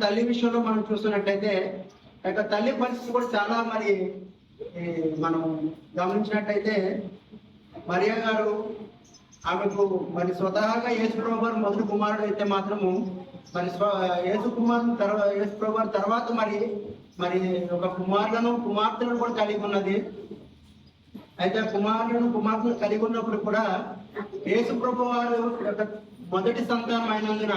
తల్లి విషయంలో మనం చూస్తున్నట్టయితే యొక్క తల్లి పరిస్థితి కూడా చాలా మరి మనం గమనించినట్టయితే మరియా గారు ఆమెకు మరి స్వతహాగా యేసు ప్రభు గారు మొదటి కుమారుడు అయితే మాత్రము మరి స్వ యేసు కుమార్ తర్వాత యేసు గారు తర్వాత మరి మరి ఒక కుమారులను కుమార్తెలను కూడా కలిగి ఉన్నది. అయితే కుమారులను కుమార్తెను కలిగి ఉన్నప్పుడు కూడా యేసు ప్రభు వారు యొక్క మొదటి సంతానం అయినందున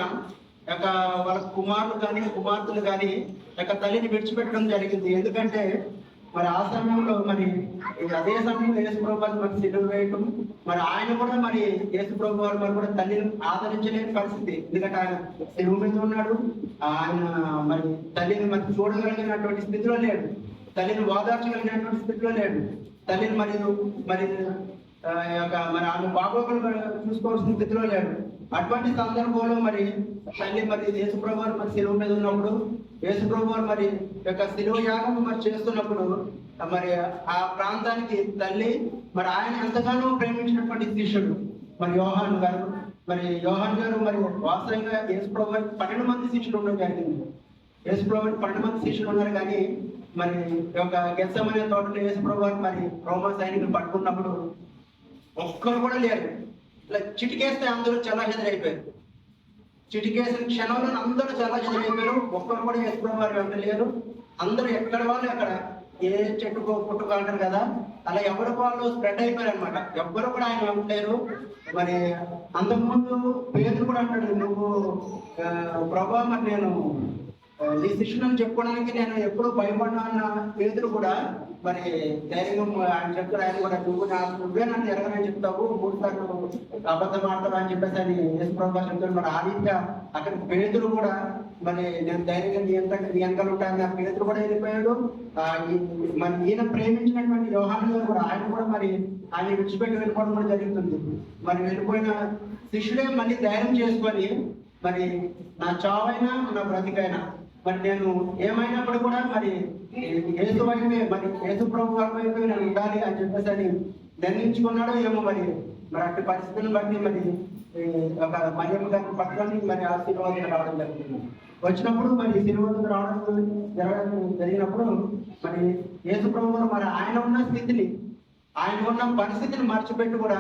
యొక్క వాళ్ళ కుమారులు కానీ కుమార్తెలు కానీ యొక్క తల్లిని విడిచిపెట్టడం జరిగింది. ఎందుకంటే మరి ఆ సమయంలో మరి అదే సమయంలో యేసుప్రభు వారు మరి సిలువ వేయటం మరి ఆయన కూడా మరి యేసు ప్రభు వారు మరి కూడా తల్లిని ఆదరించలేని పరిస్థితి. ఎందుకంటే ఆయన సిలువ మీద ఉన్నాడు. ఆయన మరి తల్లిని మరి చూడగలిగినటువంటి స్థితిలో లేడు. తల్లిని ఓదార్చగలిగినటువంటి స్థితిలో లేడు. తల్లిని మరి మరి యొక్క మరి ఆమె బాగోగులు చూసుకోవాల్సిన స్థితిలో లేడు. అటువంటి సందర్భంలో మరి తల్లి మరి యేసుప్రభు వారు మరి శిలువ మీద ఉన్నప్పుడు యేసుప్రభు వారు మరి యొక్క సెలవు యాగం మరి చేస్తున్నప్పుడు మరి ఆ ప్రాంతానికి తల్లి మరి ఆయన ఎంతగానో ప్రేమించినటువంటి శిష్యుడు మరి యోహాన్ గారు. మరి యోహాన్ గారు మరి వాస్తవంగా యేసుప్రభు వారికి పన్నెండు మంది శిష్యులు ఉండడం జరిగింది. యేసుప్రభు పన్నెండు మంది శిష్యులు ఉన్నారు కానీ మరి యొక్క గెస్సమనే తోటలో యేసుప్రభు వారు మరి రోమా సైనికులు పట్టుకున్నప్పుడు ఒక్కరు కూడా లేరు. ఇట్లా చిటికేస్తే అందరూ చాలా అయిపోయారు. చిటికేసిన క్షణంలో అందరూ చాలా అయిపోయారు. ఒక్కరు కూడా యేసుప్రభు వారు వెంట లేరు. అందరూ ఎక్కడ వాళ్ళు అక్కడ ఏ చెట్టుకో పుట్టుకో అంటారు కదా అలా ఎవరు వాళ్ళు స్ప్రెడ్ అయిపోయారు అనమాట ఎవ్వరు కూడా ఆయన వెంటలేరు మరి అంతకుముందు పేదలు కూడా అంటాడు నువ్వు ప్రభా మరి నేను నీ శిష్యులను చెప్పుకోవడానికి నేను ఎప్పుడు భయపడ్డాను అన్న పేదలు కూడా మరి ధైర్యం ఆయన చెప్తారు ఆయన కూడా నువ్వు నా నువ్వే నన్ను ఎరగనని చెప్తావు మూడు సార్లు అబద్ధం ఆడతావు అని చెప్పేసి అని యేసు చెప్తాడు. మరి ఆ రీతిగా అక్కడ పేదలు కూడా మరి నేను ధైర్యంగా నియంత్రణ నియంత్రణ ఉంటాను ఆ పేదలు కూడా వెళ్ళిపోయాడు. ఆ, మరి ఈయన ప్రేమించినటువంటి వ్యవహారం గారు కూడా ఆయన కూడా మరి ఆయన విడిచిపెట్టి వెళ్ళిపోవడం కూడా జరుగుతుంది. మరి వెళ్ళిపోయిన శిష్యుడే మళ్ళీ ధైర్యం చేసుకొని మరి నా చావైనా నా బ్రతికైనా మరి నేను ఏమైనప్పుడు కూడా మరి ఏసు వైపే మరి ఏసు ప్రభు వారి వైపే నేను ఉండాలి అని చెప్పేసి అని నిర్ణయించుకున్నాడో ఏమో మరి. మరి అట్టి పరిస్థితులను బట్టి మరి ఒక మరియమ్మ గారి పట్టుకొని మరి ఆశీర్వాదం రావడం జరుగుతుంది. వచ్చినప్పుడు మరి శిలువకు రావడం జరగడం జరిగినప్పుడు మరి యేసు ప్రభు మరి ఆయన ఉన్న స్థితిని ఆయన ఉన్న పరిస్థితిని మర్చిపెట్టి కూడా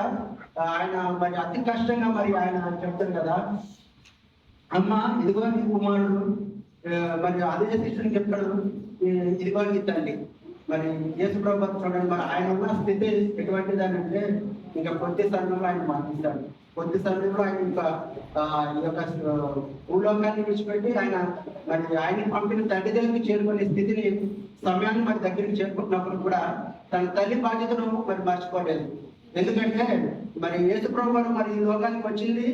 ఆయన మరి అతి కష్టంగా మరి ఆయన చెప్తారు కదా అమ్మ ఇదిగో నీ కుమారుడు మరి అదే శిష్యుని చెప్తాడు ఈ ఇదిగో ఇద్దండి. తల్లి మరి యేసు ప్రభు చూడండి మరి ఆయన ఉన్న స్థితి ఎటువంటిది అని అంటే ఇంకా కొద్ది సమయంలో ఆయన మరణిస్తాడు. కొద్ది సమయంలో ఆయన ఇంకా ఈ యొక్క భూలోకాన్ని విడిచిపెట్టి ఆయన మరి ఆయన పంపిన తండ్రి దగ్గరికి చేరుకునే స్థితిని సమయాన్ని మరి దగ్గరికి చేరుకుంటున్నప్పుడు కూడా తన తల్లి బాధ్యతను మరి మర్చిపోలేదు. ఎందుకంటే మరి యేసు ప్రభు మరి ఈ లోకానికి వచ్చింది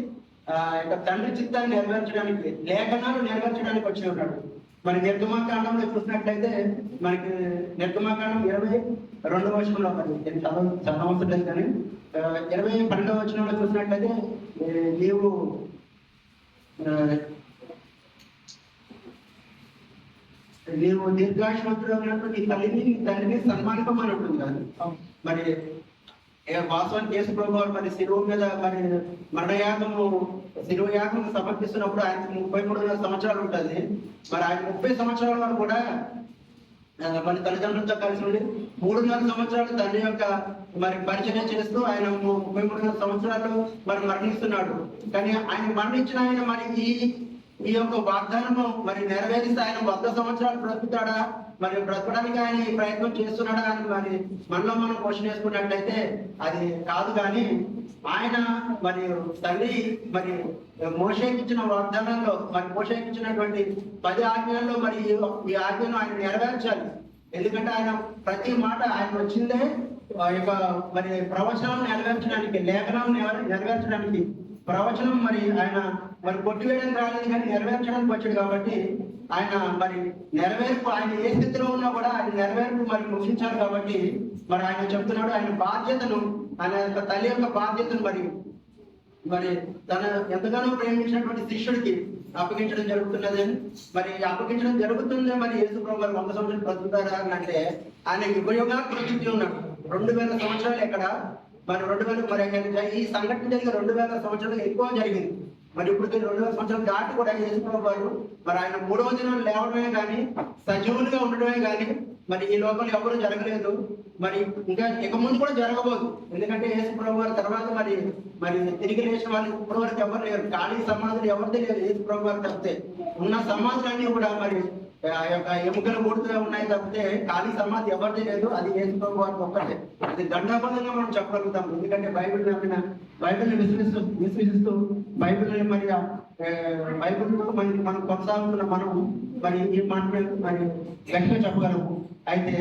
యొక్క తండ్రి చిత్తాన్ని నెరవేర్చడానికి లేఖనాలు నెరవేర్చడానికి వచ్చి ఉన్నాడు. మరి నిర్గమాకాండంలో చూసినట్లయితే మనకి నిర్గమాకాండం ఇరవై రెండవ వచనంలో మరి నేను చదవ చదవవసరం లేదు కానీ ఇరవై పన్నెండవ వచనంలో చూసినట్లయితే నీవు నీవు దీర్ఘాశ్వంతుడు నీ తల్లిని నీ తండ్రిని సన్మానికమని ఉంటుంది కదా. మరి వాస్తవానికి యేసు ప్రభు వారు మరి శిలువ మీద మరి మరణయాగము శిరువు యాగం సమర్పిస్తున్నప్పుడు ఆయనకు ముప్పై మూడున్నర సంవత్సరాలు ఉంటుంది. మరి ఆయన ముప్పై సంవత్సరాల కూడా మన మరి తల్లిదండ్రులతో కలిసి ఉండి మూడున్నర సంవత్సరాలు తన యొక్క మరి పరిచయం చేస్తూ ఆయన ముప్పై మూడున్నర సంవత్సరాలు మరి మరణిస్తున్నాడు. కానీ ఆయన మరణించిన ఆయన మరి ఈ ఈ యొక్క వాగ్దానము మరి నెరవేరిస్తే ఆయన వంద సంవత్సరాలు బ్రతుకుతాడా? మరి బ్రతకడానికి ఆయన ఈ ప్రయత్నం చేస్తున్నాడా అని మరి మనలో మనం క్వశ్చన్ వేసుకున్నట్లయితే అది కాదు కానీ ఆయన మరి తల్లి మరి మోషేకిచ్చిన వాగ్దానంలో మరి మోషేకిచ్చినటువంటి పది ఆజ్ఞల్లో మరి ఈ- ఈ ఆజ్ఞను ఆయన నెరవేర్చాలి. ఎందుకంటే ఆయన ప్రతి మాట ఆయన వచ్చిందే యొక్క మరి ప్రవచనం నెరవేర్చడానికి లేఖనం నెరవేర్చడానికి ప్రవచనం మరి ఆయన మరి కొట్టివేయడానికి రాలేదు కానీ నెరవేర్చడానికి వచ్చాడు కాబట్టి ఆయన మరి నెరవేర్పు ఆయన ఏ స్థితిలో ఉన్నా కూడా ఆయన నెరవేర్పు మరి ముగించాలి కాబట్టి మరి ఆయన చెప్తున్నాడు ఆయన బాధ్యతను ఆయన యొక్క తల్లి యొక్క బాధ్యతను మరి మరి తన ఎంతగానో ప్రేమించినటువంటి శిష్యుడికి అప్పగించడం జరుగుతున్నది. అని మరి అప్పగించడం జరుగుతుంది మరి యేసు ప్రభు వంద సంవత్సరాలు బ్రతుకుతారా అని అంటే ఆయన యుగయుగా బ్రతుకుతూ ఉన్నాడు. రెండు వేల సంవత్సరాలు ఎక్కడ? మరి రెండు వేల మరి ఈ సంఘటన జరిగిన రెండు వేల సంవత్సరాలు ఎక్కువ జరిగింది. మరి ఇప్పుడు రెండు వేల సంవత్సరాలు దాటి కూడా యేసుప్రభు వారు మరి ఆయన మూడవ దినం లేవడమే కానీ సజీవులుగా ఉండడమే కానీ మరి ఈ లోకంలో ఎవరు జరగలేదు. మరి ఇంకా ఇక ముందు కూడా జరగబోదు. ఎందుకంటే యేసుప్రభు వారి తర్వాత మరి మరి తిరిగి లేచిన వాళ్ళు ఇప్పుడు వరకు ఎవరు లేరు. ఖాళీ సమాధులు ఎవరిది లేదు యేసుప్రభు వారు తప్పితే. ఉన్న సమాధులన్నీ కూడా మరి ఆ యొక్క ఎముకలు కూడుతూ ఉన్నాయి తప్పితే ఖాళీ సమాధి ఎవరిది లేదు అది యేసుప్రభు వారికి ఒక్కటే అది దండాపదంగా మనం చెప్పగలుగుతాం ఎందుకంటే బైబిల్ నమ్మిన బైబిల్ని విశ్వసిస్తూ విశ్వసిస్తూ బైబిల్ని మరి బైబిల్ మరి మనం కొనసాగుతున్న మనం మరి ఈ మాట మరి గట్టిగా చెప్పగలము. అయితే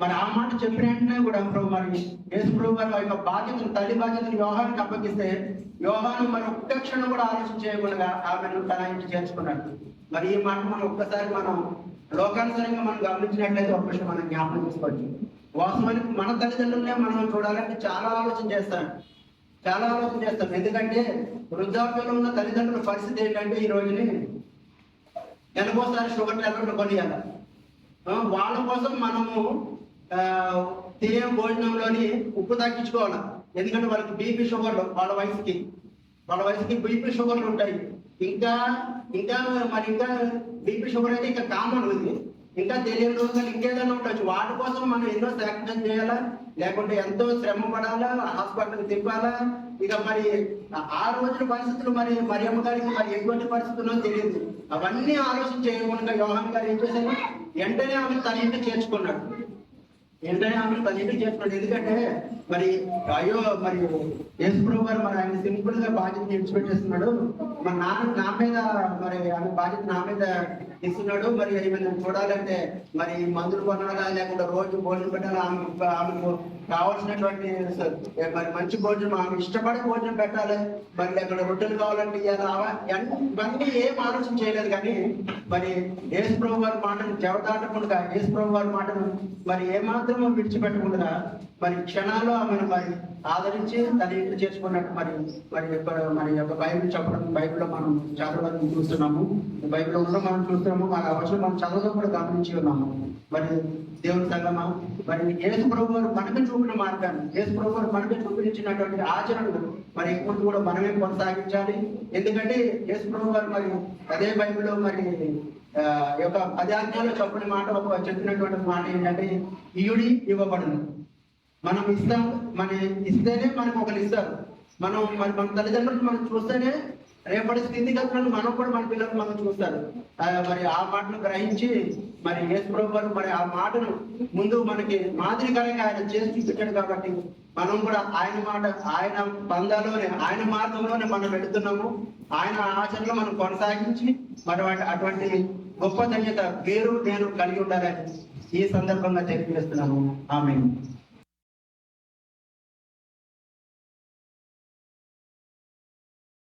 మరి ఆ మాట చెప్పిన వెంటనే కూడా ప్రభు మరి యేసు ప్రభు గారు యొక్క బాధ్యతను తల్లి బాధ్యతను వ్యవహారానికి అప్పగిస్తే వ్యవహారం మరి ఒక్క క్షణం కూడా ఆలోచన చేయకుండా ఆమెను తన ఇంటి చేర్చుకున్నాడు. మరి ఈ మాట మనం ఒక్కసారి మనం లోకానుసారంగా మనం గమనించినట్లయితే ఒక విషయం మనం జ్ఞాపకం చేసుకోవచ్చు. వాస్తవానికి మన తల్లిదండ్రులనే మనం చూడాలంటే చాలా ఆలోచన చేస్తాం చాలా ఆలోచన చేస్తాం ఎందుకంటే వృద్ధాప్యంలో ఉన్న తల్లిదండ్రుల పరిస్థితి ఏంటంటే ఈ రోజుని ఎనభోసారి షుగర్ టాబ్లెట్లు కొనియాలి. వాళ్ళ కోసం మనము తినే భోజనంలోని ఉప్పు తగ్గించుకోవాలి. ఎందుకంటే వాళ్ళకి బీపీ షుగర్లు వాళ్ళ వయసుకి వాళ్ళ వయసుకి బీపీ షుగర్లు ఉంటాయి. ఇంకా ఇంకా మరి ఇంకా బీపీ షుగర్ అయితే ఇంకా కామన్ ఉంది. ఇంకా తెలియని రోజులు ఇంకేదైనా ఉండొచ్చు. వాటి కోసం మనం ఎన్నో సాక్రిఫైస్ చేయాలా? లేకుంటే ఎంతో శ్రమ పడాలా? హాస్పిటల్కి తిప్పాలా? ఇక మరి ఆ- రోజుల పరిస్థితులు మరి మరి అమ్మగారికి మరి ఎటువంటి పరిస్థితుల్లో తెలియదు. అవన్నీ ఆలోచన చేయకుండా యోహన్ గారు ఏం చేశారు? వెంటనే ఆమె తన ఇంటి చేర్చుకున్నాడు. వెంటనే ఆమె తన ఇంటికి చేర్చుకున్నాడు. ఎందుకంటే మరి అయ్యో మరి యేసుప్రభు గారు సింపుల్గా బాధ్యత విడిచిపెట్టేస్తున్నాడు మరి నా నా మీద మరి ఆమె బాధ్యత నా మీద ఇస్తున్నాడు. మరి ఈమెను చూడాలంటే మరి మందులు కొనాలా లేకుండా రోజు భోజనం పెట్టాలా? ఆమె ఆమెకు కావాల్సినటువంటి మరి మంచి భోజనం ఆమె ఇష్టపడే భోజనం పెట్టాలి. మరి అక్కడ రొట్టెలు కావాలంటే ఇవ్వాలి ఇవన్నీ ఏం ఆలోచన చేయలేదు కానీ మరి యేసు ప్రభు వారి మాటను జవదాటకుండా యేసు ప్రభు వారి మాటను మరి ఏమాత్రమూ విడిచిపెట్టకుండా మరి క్షణాల్లో ఆమెను మరి ఆదరించి తన ఇంటి చేసుకున్నట్టు మరి మరి మరి యొక్క బైబిల్ చెప్పడం బైబిల్లో మనం చదవడం చూస్తున్నాము. బైబిల్ ఉన్న మనం చూస్తున్నాము. మన అవసరం మనం చదవడం కూడా గమనించి ఉన్నాము. మరి దేవుని సంగమా. మరి యేసు ప్రభు వారు మనకు చూపిన మార్గాన్ని యేసు ప్రభు వారు మనకు చూపించినటువంటి ఆచరణలు మరి ఇప్పుడు కూడా మనమే కొనసాగించాలి. ఎందుకంటే యేసు ప్రభు వారు మరి అదే బైబిల్లో మరి యొక్క పదాజ్ఞాలు చెప్పిన మాట ఒక చెప్పినటువంటి మాట ఏంటంటే ఇయుడి ఇవ్వబడును. మనం ఇస్తాం మన ఇస్తేనే మనకు ఒకరు ఇస్తారు. మనం మరి మన తల్లిదండ్రులు మనం చూస్తేనే రేపటి స్థితిగతులను మనం కూడా మన పిల్లలు మనం చూస్తారు. మరి ఆ మాటను గ్రహించి మరి యేసు ప్రభు మరి ఆ మాటను ముందు మనకి మాదిరికరంగా ఆయన చేసి చూపించాడు కాబట్టి మనం కూడా ఆయన మాట ఆయన బంధాలోనే ఆయన మార్గంలోనే మనం వెళుతున్నాము. ఆయన ఆచరణలో మనం కొనసాగించి మరి అటువంటి గొప్ప ధన్యత వేరు నేను కలిగి ఉండాలని ఈ సందర్భంగా తెలియజేస్తున్నాము ఆమె